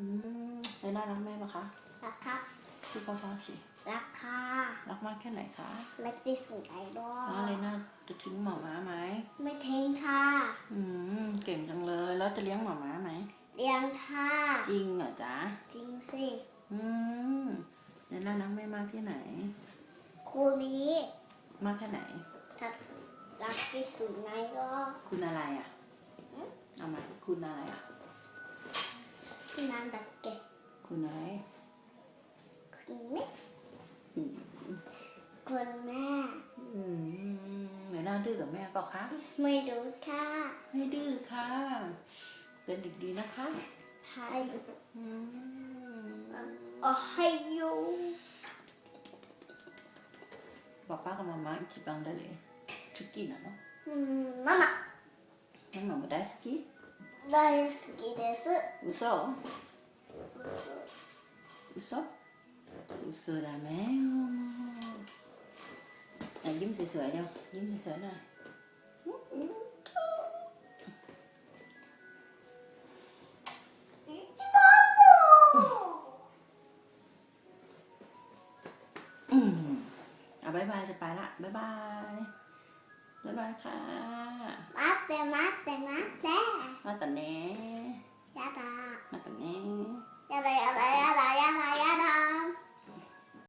อืมเลน่ารักแม่ปะคะรักครับพูดเพราะๆสิรักค่ะรักมากแค่ไหนคะรักที่สุดในโลกแล้วเลน่าจะทิ้งหมาม้าไหมไม่ทิ้งค่ะอืมเก่งจังเลยแล้วจะเลี้ยงหมาม้าไหมเลี้ยงค่ะจริงเหรอจ๊ะจริงสิอืมเลน่ารักแม่มากที่ไหนครูนี้มากแค่ไหนรักรักที่สุดในโลกคุณอะไรอะอืมเอามาคุณอะไรอะ ที่นั่นดักเก็ตคุณอะไรคุณแม่อืมคุณแม่อืมเลน่าดื้อกับแม่เปล่าคะ ไม่รู้ค่ะไม่ดื้อค่ะ เป็นเด็กดีนะคะให้อืมเอาให้อยู่ Papà con mamma chi banda lì? Ciucchina, no? อืมママ Mamma mo dai ski? 大好きです Uso? Uso? Uso da me. À,ยิ้มสวยๆเดี๋ยวยิ้มสวยๆหน่อย 一番の อืมอ่ะบายบายจะไปละบายบายบายบายค่ะ 待 って待って待って。またね